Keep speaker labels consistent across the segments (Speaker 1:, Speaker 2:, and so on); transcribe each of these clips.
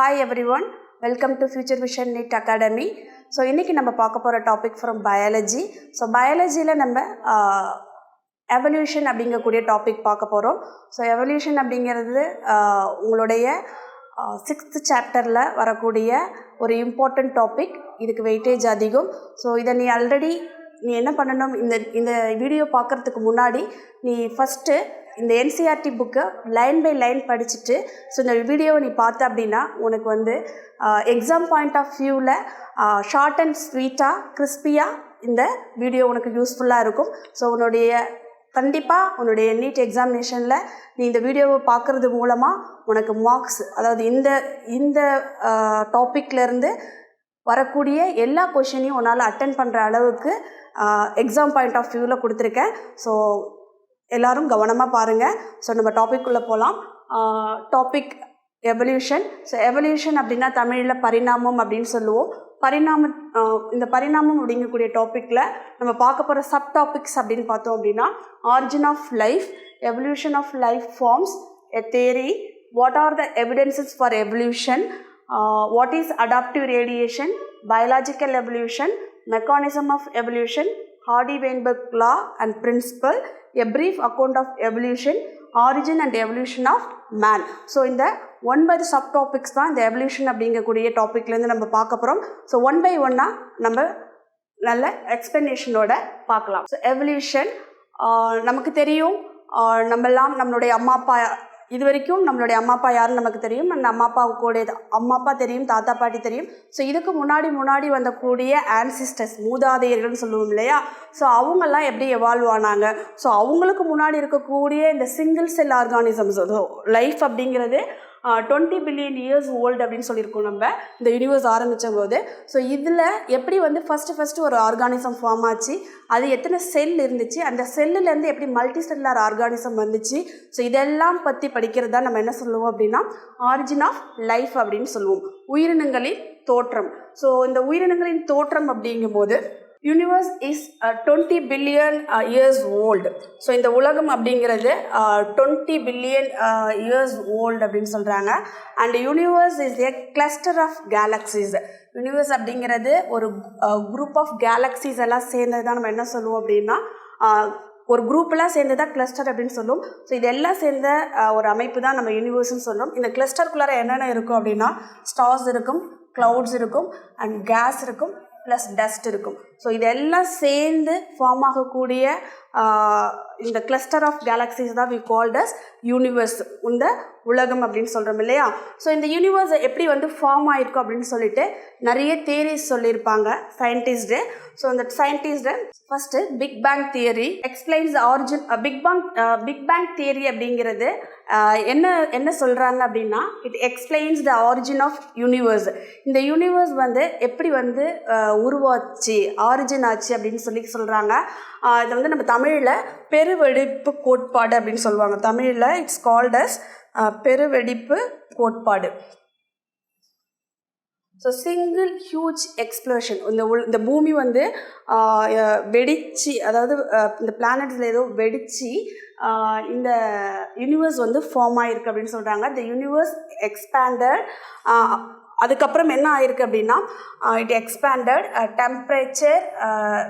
Speaker 1: Hi everyone welcome to future vision NEET academy so இன்றைக்கி நம்ம பார்க்க போகிற டாபிக் ஃப்ரம் பயாலஜி ஸோ பயாலஜியில் நம்ம எவல்யூஷன் அப்படிங்கக்கூடிய டாபிக் பார்க்க போகிறோம் ஸோ எவல்யூஷன் அப்படிங்கிறது உங்களுடைய சிக்ஸ்த் சாப்டரில் வரக்கூடிய ஒரு இம்பார்ட்டண்ட் டாபிக் இதுக்கு வெயிட்டேஜ் அதிகம். ஸோ இதை நீ ஆல்ரெடி நீ என்ன பண்ணணும்? இந்த இந்த வீடியோ பார்க்குறதுக்கு முன்னாடி நீ ஃபஸ்ட்டு இந்த என்சிஆர்டி புக்கை லைன் பை லைன் படிச்சுட்டு ஸோ இந்த வீடியோவை நீ பார்த்த அப்படின்னா உனக்கு வந்து எக்ஸாம் பாயிண்ட் ஆஃப் வியூவில் ஷார்ட் அண்ட் ஸ்வீட்டாக கிறிஸ்பியாக இந்த வீடியோ உனக்கு யூஸ்ஃபுல்லாக இருக்கும். ஸோ உன்னுடைய கண்டிப்பாக உன்னுடைய நீட் எக்ஸாமினேஷனில் நீ இந்த வீடியோவை பார்க்குறது மூலமாக உனக்கு மார்க்ஸ் அதாவது இந்த இந்த டாப்பிக்லேருந்து வரக்கூடிய எல்லா கொஷினையும் உன்னால் அட்டன் பண்ணுற அளவுக்கு எக்ஸாம் பாயிண்ட் ஆஃப் வியூவில் கொடுத்துருக்கேன். ஸோ எல்லாரும் கவனமாக பாருங்கள் ஸோ நம்ம டாபிக் போகலாம் டாபிக் எவல்யூஷன் ஸோ எவல்யூஷன் அப்படின்னா தமிழில் பரிணாமம் அப்படின்னு சொல்லுவோம். பரிணாம இந்த பரிணாமம் அப்படிங்கக்கூடிய டாப்பிக்கில் நம்ம பார்க்க போகிற சப் டாபிக்ஸ் அப்படின்னு பார்த்தோம் அப்படின்னா origin of life evolution of life forms a theory what are the evidences for evolution what is adaptive radiation biological evolution mechanism of evolution Hardy Weinberg law and principle a brief account of evolution origin and evolution of man so இந்த one by sub topics தான் இந்த evolution அப்படிங்கக்கூடிய டாப்பிக்லேருந்து நம்ம பார்க்க போகிறோம் so one by ஒன்னாக நம்ம நல்ல எக்ஸ்பிளனேஷனோட பார்க்கலாம். ஸோ எவல்யூஷன் நமக்கு தெரியும். நம்மெல்லாம் நம்மளுடைய அம்மா அப்பா இது வரைக்கும் நம்மளுடைய அம்மா அப்பா யாருன்னு நமக்கு தெரியும். அந்த அம்மா அப்பாவுடைய அம்மா அப்பா தெரியும் தாத்தா பாட்டி தெரியும். ஸோ இதுக்கு முன்னாடி முன்னாடி வந்தக்கூடிய ஆன்சிஸ்டர்ஸ் மூதாதையர்கள்னு சொல்லுவோம் இல்லையா? ஸோ அவங்கெல்லாம் எப்படி எவால்வ் ஆனாங்க? ஸோ அவங்களுக்கு முன்னாடி இருக்கக்கூடிய இந்த சிங்கிள் செல் ஆர்கானிசம்ஸ் லைஃப் அப்படிங்கிறது டுவெண்ட்டி பில்லியன் இயர்ஸ் ஓல்டு அப்படின்னு சொல்லியிருக்கோம் நம்ம. இந்த யூனிவர்ஸ் ஆரம்பித்த போது ஸோ இதில் எப்படி வந்து ஃபஸ்ட்டு ஃபஸ்ட்டு ஒரு ஆர்கானிசம் ஃபார்ம் ஆச்சு? அது எத்தனை செல் இருந்துச்சு? அந்த செல்லுலேருந்து எப்படி மல்டி செல்லார் ஆர்கானிசம் வந்துச்சு? ஸோ இதெல்லாம் பற்றி படிக்கிறது தான் நம்ம என்ன சொல்லுவோம் அப்படின்னா ஆரிஜின் ஆஃப் லைஃப் அப்படின்னு சொல்லுவோம். உயிரினங்களின் தோற்றம். ஸோ இந்த உயிரினங்களின் தோற்றம் அப்படிங்கும்போது universe is twenty billion years old so இந்த உலகம் அப்படிங்கிறது டுவெண்ட்டி பில்லியன் இயர்ஸ் ஓல்டு அப்படின்னு சொல்கிறாங்க and universe is a cluster of galaxies universe அப்படிங்கிறது ஒரு குரூப் ஆஃப் கேலக்ஸிஸ் எல்லாம் சேர்ந்தது தான் நம்ம என்ன சொல்லுவோம் அப்படின்னா uh, ஒரு குரூப்பெல்லாம் சேர்ந்து தான் கிளஸ்டர் அப்படின்னு சொல்லுவோம் ஸோ இதெல்லாம் சேர்ந்த uh, ஒரு அமைப்பு தான் நம்ம யூனிவர்ஸ்னு சொல்லுவோம் இந்த கிளஸ்டருக்குள்ளார என்னென்ன இருக்கும் அப்படின்னா ஸ்டார்ஸ் இருக்கும் க்ளவுட்ஸ் இருக்கும் அண்ட் கேஸ் இருக்கும். ப்ளஸ் டஸ்ட் இருக்கும். ஸோ இதெல்லாம் சேர்ந்து ஃபார்ம் ஆகக்கூடிய இந்த கிளஸ்டர் ஆஃப் கேலக்சிஸ் தான் வி கால்ட் அஸ் யூனிவர்ஸ் இந்த உலகம் அப்படின்னு சொல்கிறோம் இல்லையா? ஸோ இந்த யூனிவர்ஸ் எப்படி வந்து ஃபார்ம் ஆயிருக்கும் அப்படின்னு சொல்லிட்டு நிறைய தியரிஸ் சொல்லியிருப்பாங்க சயின்டிஸ்ட்டு ஸோ அந்த scientist first big bang theory explains origin big bang big bang theory அப்படிங்கிறது uh, என்ன என்ன சொல்கிறாங்க அப்படின்னா it explains the origin of universe இந்த யூனிவர்ஸ் வந்து எப்படி வந்து uh, உருவாச்சு ஆரிஜின் ஆச்சு அப்படின்னு சொல்லி சொல்கிறாங்க uh, இதை வந்து நம்ம தமிழில் பெருவெடிப்பு கோட்பாடு அப்படின்னு சொல்லுவாங்க. தமிழில் இட்ஸ் கால்ட் அஸ் பெருவெடிப்பு கோட்பாடு. ஸோ சிங்கிள் ஹியூஜ் எக்ஸ்ப்ளோஷன் இந்த உள் இந்த பூமி வந்து வெடிச்சு அதாவது இந்த பிளானட்ஸில் ஏதோ வெடிச்சு இந்த யூனிவர்ஸ் வந்து ஃபார்ம் ஆயிருக்கு அப்படின்னு சொல்கிறாங்க த யூனிவர்ஸ் எக்ஸ்பேண்டட் அதுக்கப்புறம் என்ன ஆயிருக்கு அப்படின்னா it expanded temperature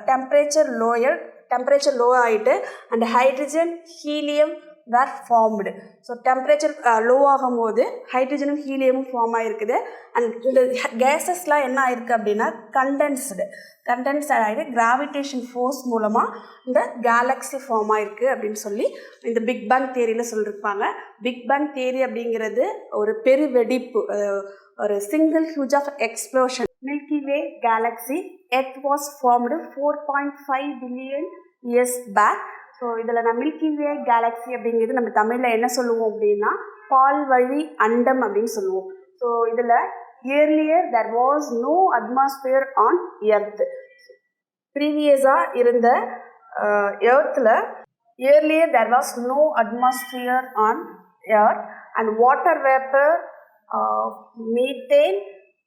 Speaker 1: temperature lower temperature low ஆகிட்டு and hydrogen helium were formed so temperature low ஆகும்போது ஹைட்ரஜனும் ஹீலியமும் ஃபார்ம் ஆகிருக்குது அண்ட் இந்த கேஸஸ்லாம் என்ன ஆயிருக்கு அப்படின்னா கண்டென்ஸ்டு கண்டென்ஸ் ஆகிட்டு கிராவிடேஷன் ஃபோர்ஸ் மூலமாக இந்த கேலக்ஸி ஃபார்ம் ஆயிருக்கு அப்படின்னு சொல்லி இந்த பிக் பேங் தேரியில் சொல்லியிருப்பாங்க பிக் பேங் தேரி அப்படிங்கிறது ஒரு பெரு வெடிப்பு ஒரு single huge of explosion Milky Way galaxy earth was formed four point five billion years back so இதில் நான் மில்கி வே கேலக்ஸி அப்படிங்கிறது நம்ம தமிழில் என்ன சொல்லுவோம் அப்படின்னா பால் வழி அண்டம் அப்படின்னு சொல்லுவோம். ஸோ இதில் earlier there was no atmosphere on earth ப்ரீவியஸாக இருந்த எர்த்தில் earlier there was no atmosphere on earth and water vapour methane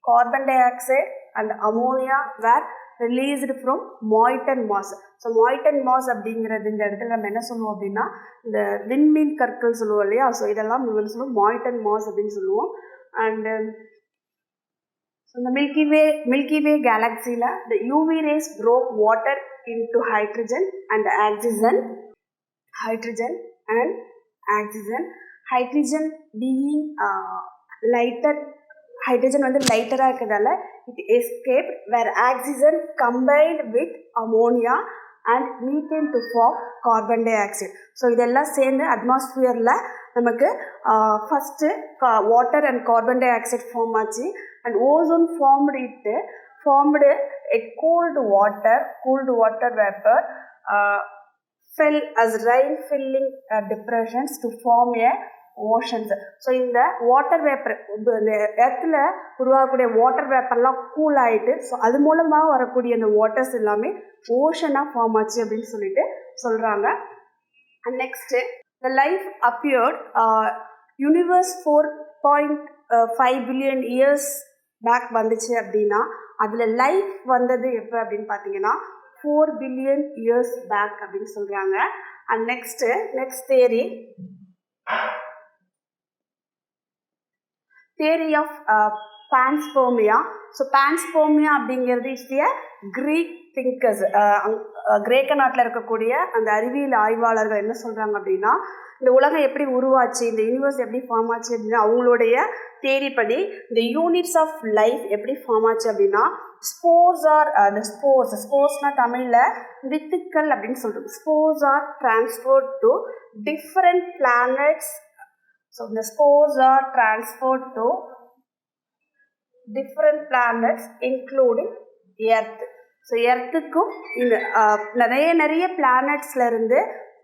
Speaker 1: carbon dioxide and ammonia were released from molten mass so molten mass அப்படிங்கிறது இந்த இடத்துல நம்ம என்ன சொல்லுவோம் அப்படின்னா இந்த விண்மீன் கற்கள் சொல்லுவோம் இல்லையா? ஸோ இதெல்லாம் நம்ம என்ன சொல்லுவோம்? மாய்டன் மாஸ் அப்படின்னு சொல்லுவோம். அண்டு ஸோ இந்த மில்கி வே மில்கி வே கேலக்சியில் the UV rays broke water into hydrogen and oxygen hydrogen and oxygen. Hydrogen being uh, lighter hydrogen வந்து லைட்டராக இருக்கிறதால it escape where oxygen combined with ammonia and methane to form carbon dioxide so இதெல்லாம் சேர்ந்து அட்மாஸ்பியரில் நமக்கு first water and carbon dioxide form ஆச்சு. And ozone formed it formed it cold water cooled water vapour fell as rain filling depressions to form a oceans so இந்த water vapour எர்த்தில் உருவாகக்கூடிய water வேப்பர்லாம் cool ஆகிட்டு so அது மூலமாக வரக்கூடிய அந்த வாட்டர்ஸ் எல்லாமே ஓஷனாக ஃபார்ம் ஆச்சு அப்படின்னு சொல்லிட்டு சொல்கிறாங்க and next the life appeared universe four point five billion years back வந்துச்சு அப்படின்னா அதில் லைஃப் வந்தது எப்போ அப்படின்னு பார்த்தீங்கன்னா ஃபோர் பில்லியன் இயர்ஸ் பேக் அப்படின்னு சொல்கிறாங்க and next next theory theory of panspermia so panspermia அப்படிங்கிறது இஸ் எ கிரீக் திங்கர்ஸ் கிரேக்க நாட்டில் இருக்கக்கூடிய அந்த அறிவியல் ஆய்வாளர்கள் என்ன சொல்கிறாங்க அப்படின்னா இந்த உலகம் எப்படி உருவாச்சு இந்த யூனிவர்ஸ் எப்படி ஃபார்ம் ஆச்சு அப்படின்னா அவங்களுடைய தேரி படி இந்த யூனிட்ஸ் ஆஃப் லைஃப் எப்படி ஃபார்ம் ஆச்சு அப்படின்னா ஸ்போர்ஸ் ஆர் அந்த ஸ்போர்ஸ் ஸ்போர்ஸ்னால் தமிழில் வித்துக்கள் அப்படின்னு சொல்கிறோம் spores are transport to different planets so இந்த spores are transport to different planets including earth so எர்த்துக்கும் இந்த நிறைய நிறைய பிளானட்ஸ்லேருந்து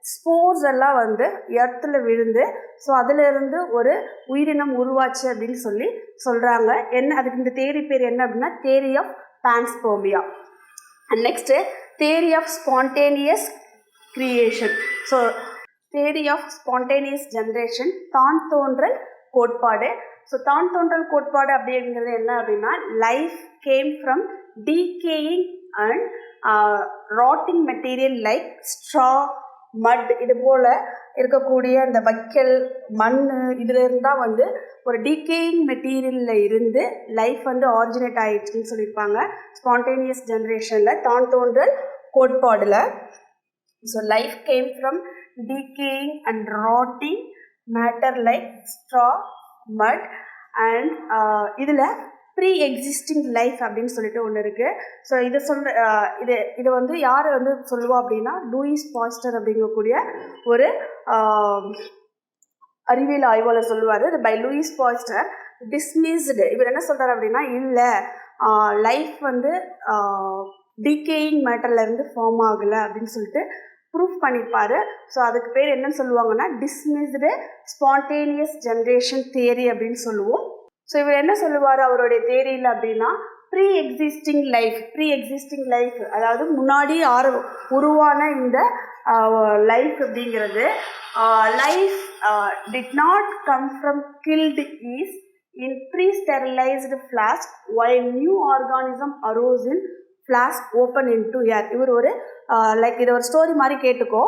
Speaker 1: ஸ்போர்ஸ் எல்லாம் வந்து எர்த்தில் விழுந்து ஸோ அதிலிருந்து ஒரு உயிரினம் உருவாச்சு அப்படின்னு சொல்லி சொல்கிறாங்க என்ன அதுக்கு இந்த தேரி பேர் என்ன அப்படின்னா theory of panspermia and next theory of spontaneous creation so theory of spontaneous generation தான் தோன்றல் கோட்பாடு. ஸோ தான் தோன்றல் கோட்பாடு அப்படிங்கிறது என்ன அப்படின்னா life came from decaying and rotting material like straw mud இது போல் இருக்கக்கூடிய அந்த வைக்கல் மண் இதுலேருந்து தான் வந்து ஒரு டீகேயிங் மெட்டீரியலில் இருந்து லைஃப் வந்து ஆரிஜினேட் ஆயிடுச்சுன்னு சொல்லியிருப்பாங்க. ஸ்பான்டேனியஸ் ஜென்ரேஷனில் தான் தோன்றல் கோட்பாடில். So life came from decaying and rotting matter like straw mud and இதில் ப்ரீ எக்ஸிஸ்டிங் லைஃப் அப்படின்னு சொல்லிட்டு ஒன்று இருக்குது ஸோ இதை சொல்கிற uh, இது இதை வந்து யார் வந்து சொல்லுவா அப்படின்னா லூயிஸ் பாஸ்டர் அப்படிங்கக்கூடிய ஒரு um, அறிவியல் ஆய்வாளர் சொல்லுவார். இது பை லூயிஸ் பாஸ்டர் டிஸ்மிஸ்டு இவர் என்ன சொல்கிறார் அப்படின்னா இல்லை லைஃப் uh, வந்து டிகேயிங் மேட்டர்லேருந்து ஃபார்ம் ஆகலை அப்படின்னு சொல்லிட்டு ப்ரூஃப் பண்ணியிருப்பார் ஸோ அதுக்கு பேர் என்னன்னு சொல்லுவாங்கன்னா டிஸ்மிஸ்டு ஸ்பான்டேனியஸ் ஜென்ரேஷன் தியரி அப்படின்னு சொல்லுவோம். ஸோ இவர் என்ன சொல்லுவார்? அவருடைய தேரியில் அப்படின்னா pre existing life pre existing life அதாவது முன்னாடி ஆர் உருவான இந்த லைஃப் அப்படிங்கிறது life did not come from killed yeast in pre sterilised flask while new organism arose in flask open in to air இவர் ஒரு லைக் இதை ஒரு ஸ்டோரி மாதிரி கேட்டுக்கோ.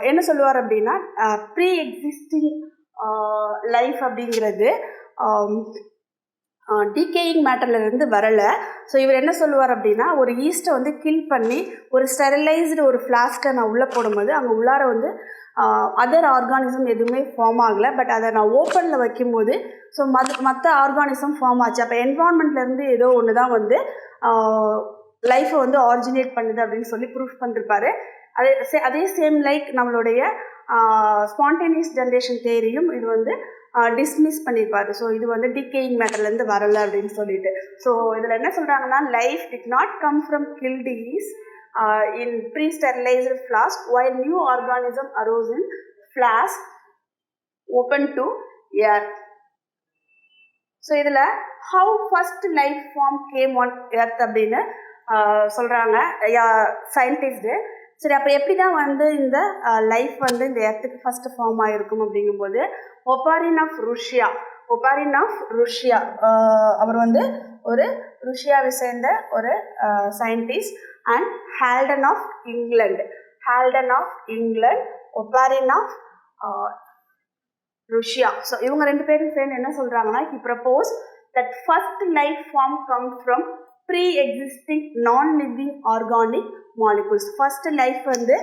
Speaker 1: என்ன சொல்லுவார் அப்படின்னா ப்ரீ எக்ஸிஸ்டிங் லைஃப் அப்படிங்கிறது டிகேயிங் மேட்டர்லேருந்து வரலை. ஸோ இவர் என்ன சொல்லுவார் அப்படின்னா ஒரு ஈஸ்ட்டை வந்து கில் பண்ணி ஒரு ஸ்டெரிலைஸ்டு ஒரு ஃப்ளாஸ்க்கை நான் உள்ளே போடும்போது அங்கே உள்ளார வந்து அதர் ஆர்கானிசம் எதுவுமே ஃபார்ம் ஆகலை. பட் அதை நான் ஓப்பனில் வைக்கும்போது ஸோ மத் மற்ற ஆர்கானிசம் ஃபார்ம் ஆச்சு. அப்போ என்வான்மெண்ட்லேருந்து ஏதோ ஒன்று தான் வந்து லைஃப்பை வந்து ஆரிஜினேட் பண்ணுது அப்படின்னு சொல்லி ப்ரூஃப் பண்ணிருப்பாரு. அதே சே அதே சேம் லைக் நம்மளுடைய ஸ்பான்டேனியஸ் ஜென்ரேஷன் தேரியும் இது வந்து டிஸ்மிஸ் பண்ணியிருப்பாரு ஸோ இது வந்து டிகேயிங் மேட்டர்லேருந்து வரல அப்படின்னு சொல்லிட்டு. ஸோ இதில் என்ன சொல்கிறாங்கன்னா life did not come from killed yeast in pre sterilised flask while new organism arose in flask open to air so இதில் how first life form came on earth அப்படின்னு சொல்கிறாங்க சயின்டிஸ்ட்டு சரி அப்போ எப்படி தான் வந்து இந்த லைஃப் வந்து இந்த எர்த்துக்கு ஃபஸ்ட்டு ஃபார்ம் ஆகிருக்கும் அப்படிங்கும்போது Oparin of Russia Oparin of Russia அவர் வந்து ஒரு ருஷ்யாவை சேர்ந்த ஒரு scientist and Haldane of England Haldane of England Oparin of Russia. So இவங்க ரெண்டு பேரும் சேர்ந்து என்ன சொல்கிறாங்கன்னா he propose that first life form came from pre existing non living organic molecules first life வந்து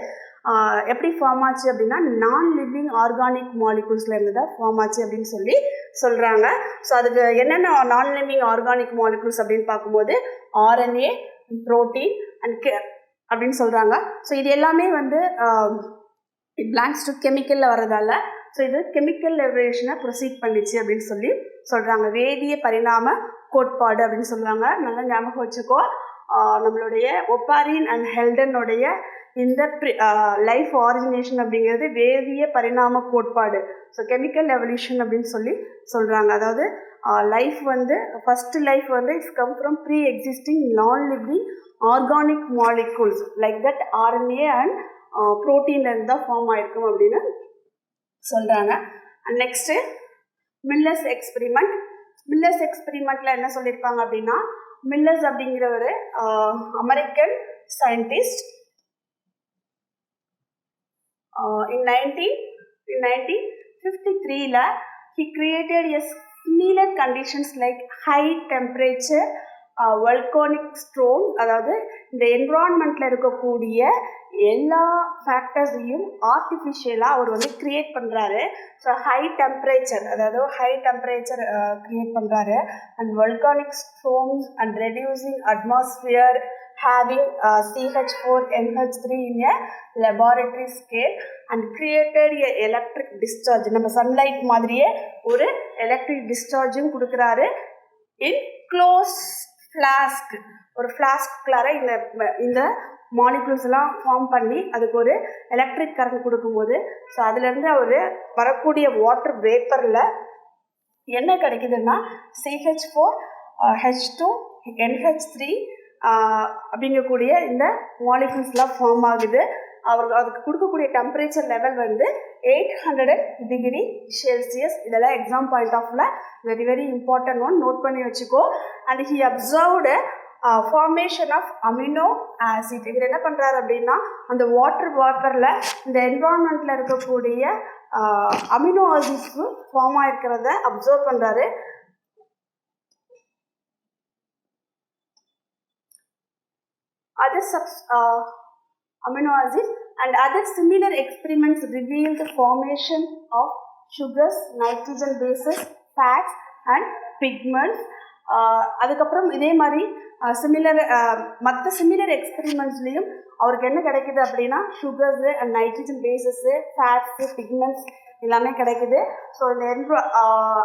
Speaker 1: எப்படி ஃபார்ம் ஆச்சு அப்படின்னா நான் லிவிங் ஆர்கானிக் மாலிகூல்ஸ்ல இருந்து தான் ஃபார்ம் ஆச்சு அப்படின்னு சொல்லி சொல்றாங்க. ஸோ அதுக்கு என்னென்ன நான் லிவிங் ஆர்கானிக் மாலிகுல்ஸ் அப்படின்னு பார்க்கும்போது ஆர்என்ஏ புரோட்டீன் அண்ட் கே அப்படின்னு சொல்கிறாங்க ஸோ இது எல்லாமே வந்து இட் டு கெமிக்கலில் வர்றதால ஸோ இது கெமிக்கல் லெவரேஷனை ப்ரொசீட் பண்ணிச்சு அப்படின்னு சொல்லி சொல்கிறாங்க வேதிய பரிணாம கோட்பாடு அப்படின்னு சொல்கிறாங்க நல்லா ஞாபகம் வச்சுக்கோ. நம்மளுடைய ஒப்பாரின் அண்ட் ஹெல்டனுடைய இந்த லைஃப் ஆரிஜினேஷன் அப்படிங்கிறது வேதிய பரிணாம கோட்பாடு. ஸோ கெமிக்கல் எவல்யூஷன் அப்படின்னு சொல்லி சொல்கிறாங்க அதாவது லைஃப் வந்து ஃபஸ்ட்டு லைஃப் வந்து it's come from pre existing non living organic molecules like that RNA and ப்ரோட்டீன்லேருந்து தான் ஃபார்ம் ஆயிருக்கும் அப்படின்னு சொல்கிறாங்க and next Miller's experiment Miller's எக்ஸ்பெரிமெண்ட்டில் என்ன சொல்லியிருப்பாங்க அப்படின்னா மில்லர்ஸ் அப்படிங்கிற ஒரு American scientist in 19 in 1953 la he created a similar conditions like high temperature uh, strong அதாவது இந்த என்விரான்மெண்ட்டில் இருக்கக்கூடிய எல்லா ஃபேக்டர்ஸையும் ஆர்டிஃபிஷியலாக அவர் வந்து கிரியேட் பண்ணுறாரு ஸோ ஹை டெம்பரேச்சர் அதாவது ஹை டெம்பரேச்சர் கிரியேட் பண்ணுறாரு and volcanic strongs and reducing atmosphere having uh, CH4 NH3 in a laboratory scale and created a electric discharge. நம்ம சன்லைட் மாதிரியே ஒரு எலக்ட்ரிக் டிஸ்சார்ஜும் கொடுக்குறாரு. இன் க்ளோஸ் ஃப்ளாஸ்க் ஒரு ஃப்ளாஸ்க்குள்ளார இந்த இந்த மாலிகுல்ஸ் எல்லாம் ஃபார்ம் பண்ணி அதுக்கு ஒரு எலக்ட்ரிக் கரண்ட் கொடுக்கும்போது ஸோ அதுலேருந்து அவர் வரக்கூடிய வாட்டர் வேப்பரில் என்ன கிடைக்குதுன்னா CH four H two NH three அப்படிங்கக்கூடிய இந்த மாலிகுல்ஸ்லாம் ஃபார்ம் ஆகுது. அவர்கள் அதுக்கு கொடுக்கக்கூடிய டெம்பரேச்சர் லெவல் வந்து எயிட் ஹண்ட்ரட் டிகிரி செல்சியஸ் இதெல்லாம் எக்ஸாம் பாயிண்ட் ஆஃப்ல very very important one note பண்ணி வச்சுக்கோ. And he observed formation of amino acid இவர் என்ன பண்ணுறாரு அப்படின்னா அந்த வாட்டர் வாட்டரில் இந்த என்வான்மெண்ட்டில் இருக்கக்கூடிய uh, அமினோ ஆசிட்ஸு ஃபார்ம் ஆகிருக்கிறத அப்சர்வ் பண்ணுறாரு other subs, uh, amino acids and other similar experiments reveal the formation of sugars, nitrogen bases, fats and pigments. Uh, அதுக்கப்புறம் இதே மாதிரி uh, சிமிலர் uh, மற்ற சிமிலர் எக்ஸ்பெரிமெண்ட்ஸ்லேயும் அவருக்கு என்ன கிடைக்குது அப்படின்னா sugars and nitrogen bases fats pigments எல்லாமே கிடைக்குது ஸோ இந்த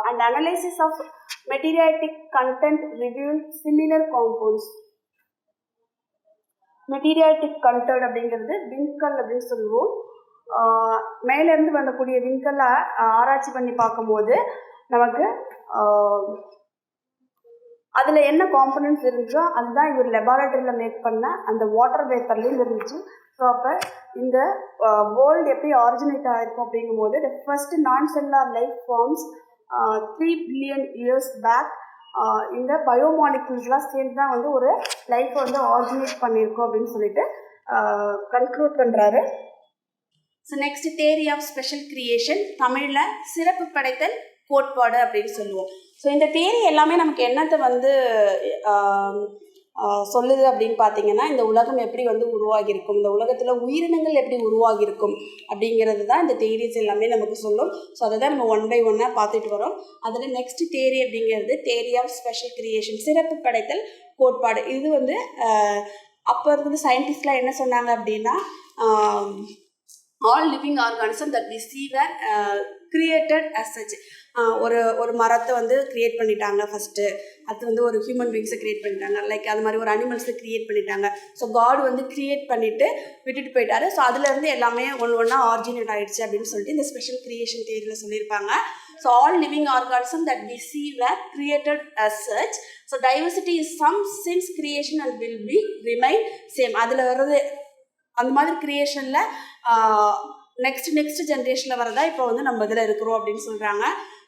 Speaker 1: and analysis of meteoritic content reveal similar compounds meteoritic content அப்படிங்கிறது விண்கல் அப்படின்னு சொல்லுவோம். மேலேருந்து வரக்கூடிய விண்கல்லை ஆராய்ச்சி பண்ணி பார்க்கும்போது நமக்கு அதில் என்ன காம்பனன்ட்ஸ் இருந்துச்சோ அதுதான் இவர் லெபார்டரியில் மேக் பண்ண அந்த வாட்டர் பேப்பர்லேயும் இருந்துச்சு. ஸோ அப்போ இந்த வேர்ல்டு எப்படி ஆரிஜினேட் ஆகிருக்கும் அப்படிங்கும்போது the first non cellular life forms three billion years back இந்த பயோமாலிகுல்ஸ்லாம் சேர்ந்து தான் வந்து ஒரு லைஃப்பை வந்து ஆர்ஜினேட் பண்ணியிருக்கோம் அப்படின்னு சொல்லிட்டு கன்க்ளூட் பண்ணுறாரு so next theory of special creation தமிழில் சிறப்பு படைத்தல் கோட்பாடு அப்படின்னு சொல்லுவோம். ஸோ இந்த தேரி எல்லாமே நமக்கு என்னத்தை வந்து சொல்லுது அப்படின்னு பார்த்தீங்கன்னா இந்த உலகம் எப்படி வந்து உருவாகியிருக்கும் இந்த உலகத்தில் உயிரினங்கள் எப்படி உருவாகியிருக்கும் அப்படிங்கிறது தான் இந்த தேரிஸ் எல்லாமே நமக்கு சொல்லும். ஸோ அதை தான் நம்ம ஒன் பை ஒன்னாக பார்த்துட்டு வரோம். அதில் நெக்ஸ்ட் தேரி அப்படிங்கிறது தேரி ஆஃப் ஸ்பெஷல் கிரியேஷன் சிறப்பு படைத்தல் கோட்பாடு. இது வந்து அப்போ இருந்த சயின்டிஸ்ட்லாம் என்ன சொன்னாங்க அப்படின்னா all living organism that we see created as such ஒரு ஒரு மரத்தை வந்து கிரியேட் பண்ணிட்டாங்க ஃபஸ்ட்டு அது வந்து ஒரு ஹியூமன் பீங்ஸை கிரியேட் பண்ணிட்டாங்க. லைக் அது மாதிரி ஒரு அனிமல்ஸை கிரியேட் பண்ணிட்டாங்க. ஸோ காட் வந்து கிரியேட் பண்ணிவிட்டு விட்டுட்டு போயிட்டாரு. ஸோ அதுலேருந்து எல்லாமே ஒன்று ஒன்றா ஆரிஜினேட் ஆகிடுச்சு அப்படின்னு சொல்லிட்டு இந்த ஸ்பெஷல் கிரியேஷன் தேரியில் சொல்லியிருப்பாங்க. So all living organism that we see were created as such so diversity is same since creation and will be remain same அதில் வர்றது அந்த மாதிரி கிரியேஷனில் நெக்ஸ்ட் நெக்ஸ்ட் ஜென்ரேஷனில் வரதா இப்போ வந்து நம்ம இதில் இருக்கிறோம் அப்படின்னு சொல்கிறாங்க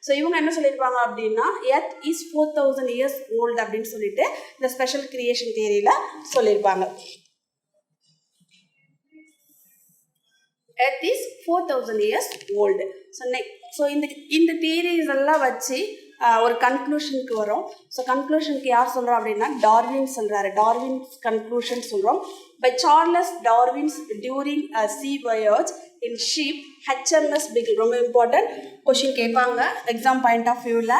Speaker 1: ஸோ இவங்க என்ன சொல்லியிருப்பாங்க அப்படின்னா earth is four thousand years old அப்படின்னு சொல்லிட்டு இந்த ஸ்பெஷல் கிரியேஷன் தியரியில் சொல்லியிருப்பாங்க. Earth is four thousand years old so next so இந்த இந்த தியரிஸ் எல்லாம் வச்சு ஒரு கன்க்ளூஷனுக்கு வரும் ஸோ கன்க்ளூஷனுக்கு யார் சொல்கிறோம் அப்படின்னா டார்வின் சொல்கிறாரு டார்வின்ஸ் கன்க்ளூஷன் சொல்கிறோம் by Charles Darwin's during sea voyage in ship HMS Beagle ரொம்ப இம்பார்ட்டன்ட் கொஷின் கேட்பாங்க. எக்ஸாம் பாயிண்ட் ஆஃப் வியூவில்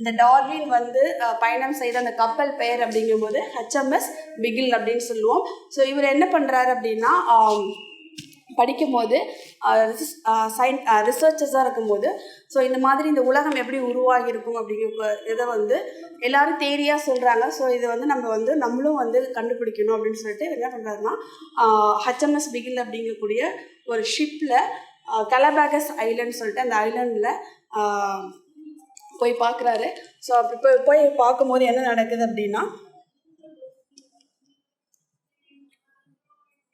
Speaker 1: இந்த டார்வின் வந்து பயணம் செய்த அந்த கப்பல் பெயர் அப்படிங்கும்போது ஹெச்எம்எஸ் பிகில் அப்படின்னு சொல்லுவோம். ஸோ இவர் என்ன பண்ணுறாரு அப்படின்னா படிக்கும்போது சயின் ரிசர்ச்சஸாக இருக்கும்போது ஸோ இந்த மாதிரி இந்த உலகம் எப்படி உருவாகியிருக்கும் அப்படிங்கிற இதை வந்து எல்லாரும் தேரியாக சொல்கிறாங்க ஸோ இதை வந்து நம்ம வந்து நம்மளும் வந்து கண்டுபிடிக்கணும் அப்படின்னு சொல்லிட்டு என்ன பண்ணுறாருன்னா ஹெச்எம்எஸ் பிகில் அப்படிங்கக்கூடிய ஒரு ஷிப்பில் கலபேகஸ் ஐலண்ட் சொல்லிட்டு அந்த ஐலண்டில் போய் பார்க்குறாரு. ஸோ அப்படி போய் போய் பார்க்கும்போது என்ன நடக்குது அப்படின்னா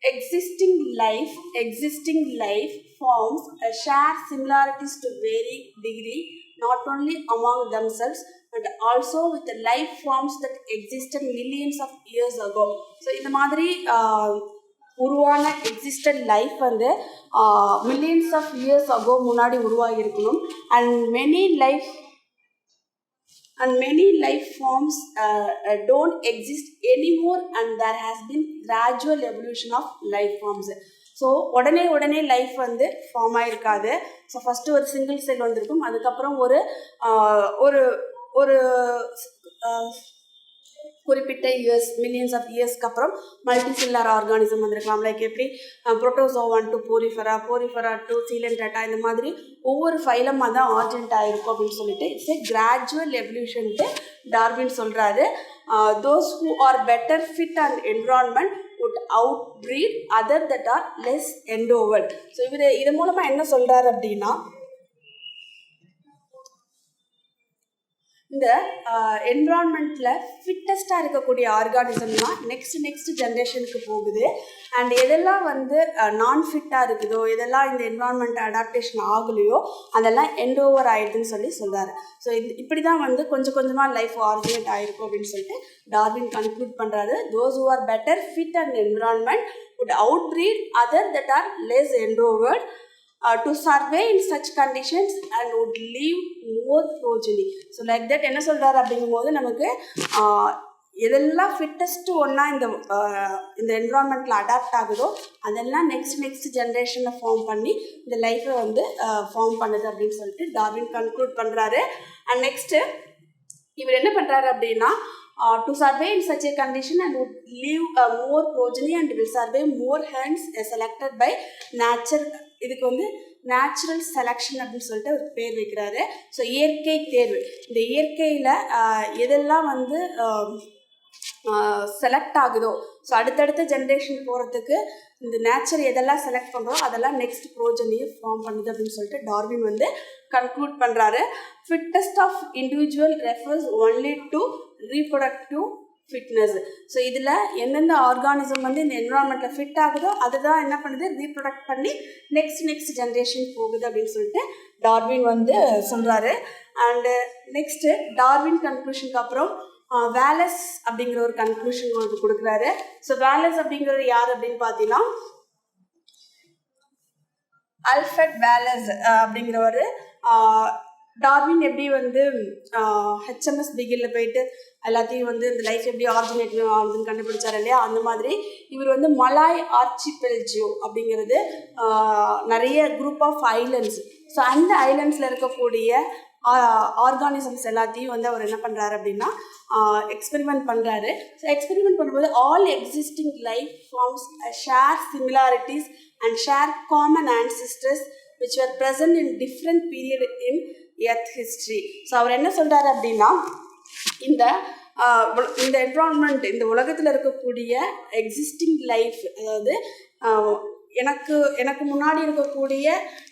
Speaker 1: existing life existing life forms a shared similarities to varying degree not only among themselves but also with the life forms that existed millions of years ago so இந்த மாதிரி ஆஹ், உருவான எக்ஸிஸ்டட் லைஃப் வந்து மில்லியன்ஸ் ஆஃப் இயர்ஸ் அகோ முன்னாடி உருவாகி இருக்கணும் and many life and many life forms uh, don't exist anymore and there has been gradual evolution of life forms so உடனே உடனே life வந்து ஃபார்ம் ஆகிருக்காது ஸோ ஃபஸ்ட்டு ஒரு single cell வந்திருக்கும் அதுக்கப்புறம் ஒரு ஒரு ஒரு குறிப்பிட்ட இயர்ஸ் மில்லியன்ஸ் ஆஃப் இயர்ஸ்க்கு அப்புறம் மல்டிசில்லர் ஆர்கானிசம் வந்திருக்கலாம். லைக் எப்படி? Protozoan to porifera porifera to coelenterata இந்த மாதிரி ஒவ்வொரு ஃபைலமாக தான் ஆர்ஜென்ட் இருக்கும் அப்படின்னு சொல்லிட்டு இட்ஸ் ஏ கிராஜுவல் எவல்யூஷன்ட்டு டார்வின் சொல்கிறாரு those who are better fit and environment would out breed other that are less endowed so இவர் இது மூலமாக என்ன சொல்கிறாரு அப்படின்னா இந்த என்விரான்மெண்ட்டில் ஃபிட்டஸ்ட்டாக இருக்கக்கூடிய ஆர்கானிசம்லாம் நெக்ஸ்ட் நெக்ஸ்ட் ஜென்ரேஷனுக்கு போகுது. அண்ட் எதெல்லாம் வந்து நான் ஃபிட்டாக இருக்குதோ எதெல்லாம் இந்த என்விரான்மெண்ட் அடாப்டேஷன் ஆகலையோ அதெல்லாம் எண்ட் ஓவர் ஆயிடுதுன்னு சொல்லி சொல்கிறாரு ஸோ இது இப்படி தான் வந்து கொஞ்சம் கொஞ்சமாக லைஃப் ஆர்குலேட் ஆகிருக்கும் அப்படின்னு சொல்லிட்டு டார்வின் கன்க்ளூட் பண்ணுறாரு those who are better fit and environment would outbreed other that are less endowed to survive in such conditions and would leave more more so like that என்ன சொல்கிறாரு அப்படிங்கும்போது நமக்கு uh, எதெல்லாம் fittest ஒன்றா இந்த uh, இந்த என்விரான்மெண்ட்டில் adapt ஆகுதோ அதெல்லாம் நெக்ஸ்ட் நெக்ஸ்ட் ஜென்ரேஷனை ஃபார்ம் பண்ணி இந்த லைஃப்பை வந்து uh, ஃபார்ம் பண்ணுது அப்படின்னு சொல்லிட்டு டார்வின் கன்க்ளூட் பண்ணுறாரு அண்ட் நெக்ஸ்ட்டு இவர் என்ன பண்ணுறாரு அப்படின்னா to survive in such a condition and would leave more progeny and will survive more hence selected by nature இதுக்கு வந்து நேச்சுரல் செலெக்ஷன் அப்படின்னு சொல்லிட்டு ஒரு பேர் வைக்கிறாரு. ஸோ இயற்கை தேர்வு. இந்த இயற்கையில் எதெல்லாம் வந்து செலக்ட் ஆகுதோ? ஸோ அடுத்தடுத்த ஜென்ரேஷன் போகிறதுக்கு இந்த நேச்சர் எதெல்லாம் செலக்ட் பண்ணுறோம் அதெல்லாம் நெக்ஸ்ட் ப்ரோஜனையும் ஃபார்ம் பண்ணுது அப்படின்னு சொல்லிட்டு டார்வின் வந்து கன்க்ளூட் பண்ணுறாரு fittest of individual refers only to reproductive fitness so இதில் எந்தெந்த ஆர்கானிசம் வந்து இந்த என்வரான்மெண்ட்டில் ஃபிட் ஆகுதோ அதுதான் என்ன பண்ணுது? ரீப்ரொடக்ட் பண்ணி நெக்ஸ்ட் நெக்ஸ்ட் ஜென்ரேஷன் போகுது அப்படின்னு சொல்லிட்டு டார்வின் வந்து சொல்கிறாரு அண்டு நெக்ஸ்ட்டு டார்வின் கன்க்ளூஷனுக்கு அப்புறம் வேலஸ் அப்படிங்கிற ஒரு கன்க்ளூஷன் உங்களுக்கு கொடுக்குறாரு. ஸோ வேலஸ் அப்படிங்கிறது யார் அப்படின்னு பார்த்தீங்கன்னா அல்ஃபர்ட் வேலஸ் அப்படிங்கிற ஒரு டார்வின் எப்படி வந்து ஹெச்எம்எஸ் பிகில்ல போயிட்டு எல்லாத்தையும் வந்து இந்த லைஃப் எப்படி ஆரிஜினேட் ஆகுதுன்னு கண்டுபிடிச்சாரு இல்லையா? அந்த மாதிரி இவர் வந்து மலாய் ஆர்ச்சிபெல்ஜியோ அப்படிங்கிறது நிறைய குரூப் ஆஃப் ஐலண்ட்ஸ் ஸோ அந்த ஐலண்ட்ஸில் இருக்கக்கூடிய ஆர்கானிசம்ஸ் எல்லாத்தையும் வந்து அவர் என்ன பண்ணுறாரு அப்படின்னா எக்ஸ்பெரிமெண்ட் பண்ணுறாரு ஸோ எக்ஸ்பெரிமெண்ட் பண்ணும்போது all existing life forms share similarities and share common ancestors which are present in different period in earth history so அவர் என்ன சொல்கிறார் அப்படின்னா இந்த இந்த என்விரான்மெண்ட் இந்த உலகத்தில் இருக்கக்கூடிய எக்ஸிஸ்டிங் லைஃப் அதாவது எனக்கு எனக்கு முன்னாடி இருக்கக்கூடிய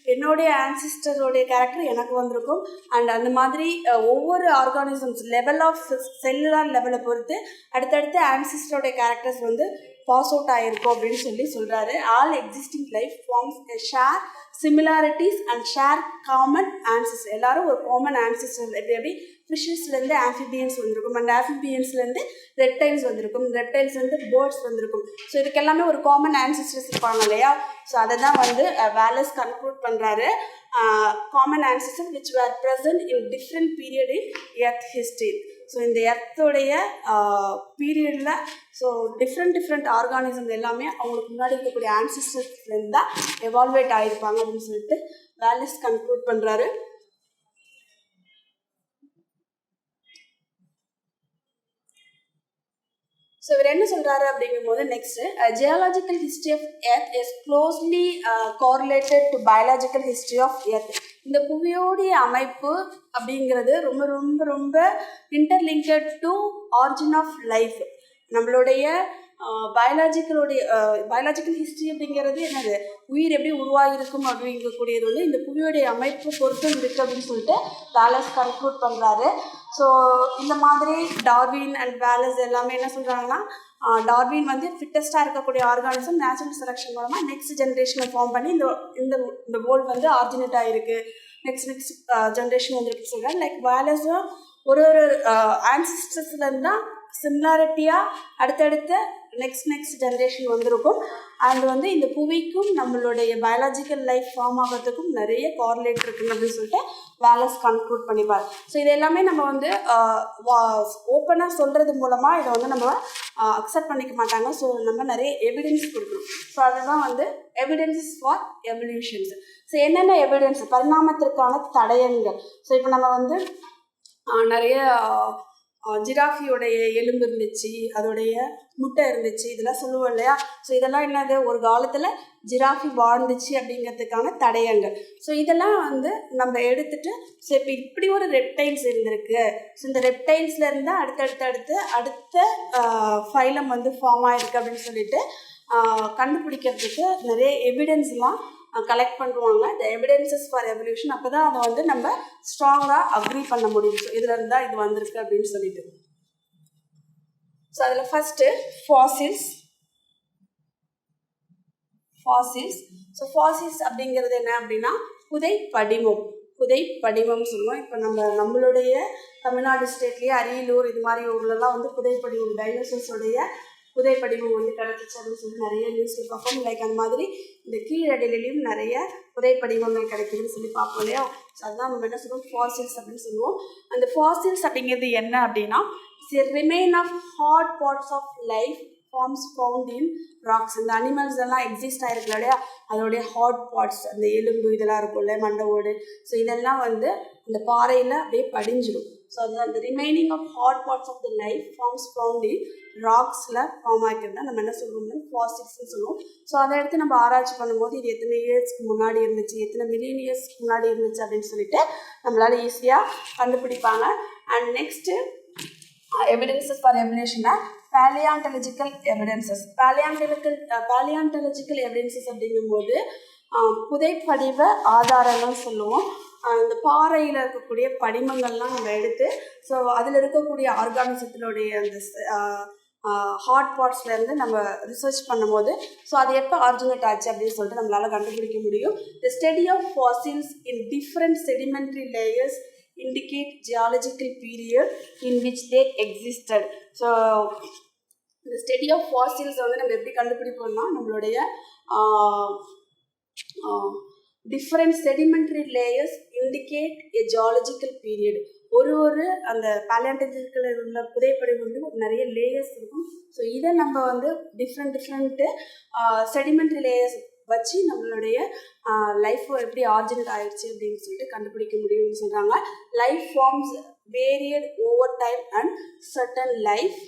Speaker 1: என்னுடைய ஆன்சிஸ்டருடைய கேரக்டர் எனக்கு வந்திருக்கும். அண்ட் அந்த மாதிரி ஒவ்வொரு ஆர்கானிசம்ஸ் லெவல் ஆஃப் செல்லுலார் லெவலை பொறுத்து அடுத்தடுத்து ஆன்சிஸ்டருடைய கேரக்டர்ஸ் வந்து பாஸ் அவுட் ஆகிருக்கும் அப்படின்னு சொல்லி சொல்கிறாரு all existing life forms share similarities and share common ancestor எல்லாரும் ஒரு காமன் ஆன்சிஸ்டர் எப்படி எப்படி ஃபிஷஸ்லேருந்து ஆஃபிபியன்ஸ் வந்திருக்கும். அண்ட் ஆஃபிபியன்ஸ்லேருந்து ரெப்டைல்ஸ் வந்திருக்கும். வந்து பேர்ட்ஸ் வந்திருக்கும். ஸோ இதுக்கு எல்லாமே ஒரு காமன் ஆன்சிஸ்டர்ஸ் இருப்பாங்க இல்லையா? ஸோ அதை தான் வந்து வேலஸ் கன்க்ளூட் பண்ணுறாரு common ancestor which were present in different period in earth history so இந்த எர்த்தோடைய பீரியடில் ஸோ டிஃப்ரெண்ட் டிஃப்ரெண்ட் ஆர்கானிசம் எல்லாமே அவங்களுக்கு முன்னாடி இருக்கக்கூடிய ஆன்சிஸ்டர்ஸ்லேருந்து தான் எவால்வேட் ஆகிருப்பாங்க அப்படின்னு சொல்லிட்டு வேலஸ் கன்க்ளூட் பண்ணுறாரு ஸோ இவர் என்ன சொல்கிறாரு அப்படிங்கும்போது next geological history of earth is closely correlated to biological history of earth இந்த புவியோடைய அமைப்பு அப்படிங்கிறது ரொம்ப ரொம்ப ரொம்ப interlinked to origin of life நம்மளுடைய பயாலஜிக்கலுடைய பயாலஜிக்கல் ஹிஸ்ட்ரி அப்படிங்கிறது என்னது? உயிர் எப்படி உருவாகிருக்கும் அப்படிங்கக்கூடியது வந்து இந்த புவியோடைய அமைப்பு பொறுத்து இருக்குது அப்படின்னு சொல்லிட்டு வேலஸ் கன்க்ளூட் பண்ணுறாரு ஸோ இந்த மாதிரி டார்வின் அண்ட் வேலஸ் எல்லாமே என்ன சொல்கிறாங்கன்னா டார்வின் வந்து ஃபிட்டஸ்ட்டாக இருக்கக்கூடிய ஆர்கானிசம் நேச்சுரல் செலெக்ஷன் மூலமாக நெக்ஸ்ட் ஜென்ரேஷனை ஃபார்ம் பண்ணி இந்த இந்த இந்த வேர்ல்டு வந்து ஆர்ஜினேட் ஆகிருக்கு நெக்ஸ்ட் நெக்ஸ்ட் ஜென்ரேஷன் வந்துருக்கு சொல்கிறேன் லைக் வேலஸும் ஒரு ஒரு ஆன்சிஸ்டர்ஸ்லேருந்து தான் சிமிலாரிட்டியாக அடுத்தடுத்த நெக்ஸ்ட் நெக்ஸ்ட் ஜென்ரேஷன் வந்திருக்கும். அண்ட் வந்து இந்த புவிக்கும் நம்மளுடைய பயாலஜிக்கல் லைஃப் ஃபார்ம் ஆகிறதுக்கும் நிறைய கார்லேட் இருக்குது அப்படின்னு சொல்லிட்டு வேலஸ் கன்க்ளூட் பண்ணிப்பார். ஸோ இது எல்லாமே நம்ம வந்து ஓப்பனாக சொல்கிறது மூலமாக இதை வந்து நம்ம அக்செப்ட் பண்ணிக்க மாட்டாங்க. ஸோ நம்ம நிறைய எவிடன்ஸ் கொடுக்கணும். ஸோ அதுதான் வந்து எவிடன்ஸஸ் ஃபார் எவல்யூஷன்ஸ் ஸோ என்னென்ன எவிடன்ஸ் பரிணாமத்திற்கான தடயங்கள். ஸோ இப்போ நம்ம வந்து நிறைய ஜிராஃபியோடைய எலும்பு இருந்துச்சு அதோடைய முட்டை இருந்துச்சு இதெல்லாம் சொல்லுவோம் இல்லையா? ஸோ இதெல்லாம் என்னது? ஒரு காலத்தில் ஜிராஃபி வாழ்ந்துச்சு அப்படிங்கிறதுக்கான தடயங்கள். ஸோ இதெல்லாம் வந்து நம்ம எடுத்துட்டு ஸோ இப்போ இப்படி ஒரு ரெப்டைல்ஸ் இருந்திருக்கு. ஸோ இந்த ரெப்டைல்ஸ்லேருந்து அடுத்தடுத்து அடுத்து அடுத்த ஃபைலம் வந்து ஃபார்ம் ஆயிருக்கு அப்படின்னு சொல்லிட்டு கண்டுபிடிக்கிறதுக்கு நிறைய எவிடன்ஸ்லாம் கலெக்ட் பண்ணுவாங்க இந்த எவிடென்சஸ் ஃபார் எவல்யூஷன் அப்போ தான் அதை வந்து நம்ம ஸ்ட்ராங்காக அக்ரி பண்ண முடியும். ஸோ இதில் இருந்தால் இது வந்திருக்கு அப்படின்னு சொல்லிட்டு. ஸோ அதில் first fossils fossils so fossils அப்படிங்கிறது என்ன அப்படின்னா புதை படிமம் புதை படிமம் சொல்லுவோம். இப்போ நம்ம நம்மளுடைய தமிழ்நாடு ஸ்டேட்லேயே அரியலூர் இது மாதிரி ஊர்லலாம் வந்து புதை படிமம் டைனோசர்ஸோடைய புதை படிவம் வந்து கிடச்சிச்சு அப்படின்னு சொல்லி நிறைய நியூஸில் பார்ப்போம். லைக் அந்த மாதிரி இந்த கீழடியிலையும் நிறைய புதை படிவங்கள் கிடைக்குதுன்னு சொல்லி பார்ப்போம் இல்லையா? ஸோ அதுதான் நம்ம என்ன சொல்லுவோம் ஃபாசில்ஸ் அப்படின்னு சொல்லுவோம். அந்த ஃபாசில்ஸ் அப்படிங்கிறது என்ன அப்படின்னா remain of hard parts of life forms found in rocks இந்த அனிமல்ஸ் எல்லாம் எக்ஸிஸ்ட் ஆகிருக்கல இல்லையா? அதோடைய ஹாட் பாட்ஸ் அந்த எலும்பு இதெல்லாம் இருக்கும்ல மண்டை ஓடு. ஸோ இதெல்லாம் வந்து அந்த பாறையில் அப்படியே படிஞ்சிடும் ஸோ அது அந்த remaining of hard parts of the life forms found in ராக்ஸில் form ஆகிக்கிறது நம்ம என்ன சொல்லுவோம்னா ஃபாசில்ஸ்னு சொல்லுவோம். ஸோ அதை எடுத்து நம்ம ஆராய்ச்சி பண்ணும்போது இது எத்தனை இயர்ஸ்க்கு முன்னாடி இருந்துச்சு எத்தனை மில்லியன் இயர்ஸ்க்கு முன்னாடி இருந்துச்சு அப்படின்னு சொல்லிட்டு நம்மளால் ஈஸியாக கண்டுபிடிப்பாங்க. And next evidences for எவல்யூஷனை palaeontological evidences palaeontological palaeontological evidences அப்படிங்கும்போது புதைப்படிவ ஆதாரங்கள் சொல்லுவோம். அந்த பாறையில் இருக்கக்கூடிய படிமங்கள்லாம் நம்ம எடுத்து ஸோ அதில் இருக்கக்கூடிய ஆர்கானிசத்தினுடைய அந்த ஹாட் பார்ட்ஸ்லேருந்து நம்ம ரிசர்ச் பண்ணும்போது ஸோ அது எப்போ ஆர்ஜினேட் ஆச்சு அப்படின்னு சொல்லிட்டு நம்மளால் கண்டுபிடிக்க முடியும். The study of fossils in different sedimentary layers indicate geological period in which they existed so இந்த ஸ்டடி ஆஃப் ஃபாசில்ஸ் வந்து நம்ம எப்படி கண்டுபிடிப்போம்னா நம்மளுடைய different sedimentary layers indicate a geological period ஒரு ஒரு அந்த பேலியாண்டஜிக்கல் உள்ள புதைப்படை வந்து நிறைய லேயர்ஸ் இருக்கும். ஸோ இதை நம்ம வந்து டிஃப்ரெண்ட் டிஃப்ரெண்ட்டு செடிமெண்ட்ரி லேயர்ஸ் வச்சு நம்மளுடைய லைஃப் எப்படி ஆர்ஜினேட் ஆயிடுச்சு அப்படின்னு சொல்லிட்டு கண்டுபிடிக்க முடியும்னு சொல்கிறாங்க life forms varied over time and certain life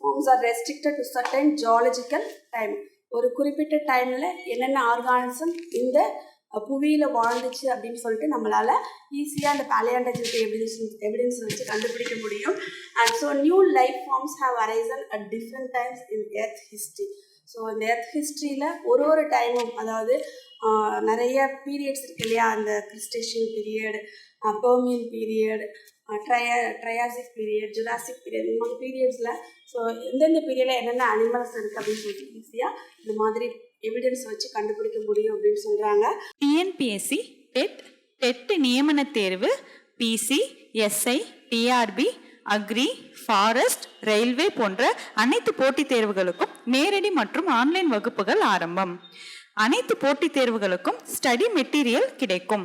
Speaker 1: forms are restricted to certain geological time ஒரு குறிப்பிட்ட டைமில் என்னென்ன ஆர்கானிசம் இந்த புவியில் வாழ்ந்துச்சு அப்படின்னு சொல்லிட்டு நம்மளால் ஈஸியாக அந்த பேலியாண்டஜிக்கல் எவிடன்ஸ் எவிடன்ஸ் வச்சு கண்டுபிடிக்க முடியும். And so new life forms have arisen at different times in earth history so இந்த எர்த் ஹிஸ்ட்ரியில் ஒரு ஒரு டைமும் அதாவது நிறைய பீரியட்ஸ் இருக்கு இல்லையா? அந்த cretaceous period permian period tria triassic period jurassic period இந்த மாதிரி பீரியட்ஸில் ஸோ எந்தெந்த பீரியடில் என்னென்ன அனிமல்ஸ் இருக்குது அப்படின்னு சொல்லிட்டு ஈஸியாக இந்த மாதிரி எவிடன்ஸ் வச்சு கண்டுபிடிக்க முடியும் அப்படின்னு சொல்கிறாங்க
Speaker 2: டிஎன்பிஎஸ்சி டெட் டெட் நியமன தேர்வு PC SI TRB agri forest railway போன்ற அனைத்து போட்டித் தேர்வுகளுக்கும் நேரடி மற்றும் ஆன்லைன் வகுப்புகள் ஆரம்பம். அனைத்து போட்டித் தேர்வுகளுக்கும் ஸ்டடி மெட்டீரியல் கிடைக்கும்.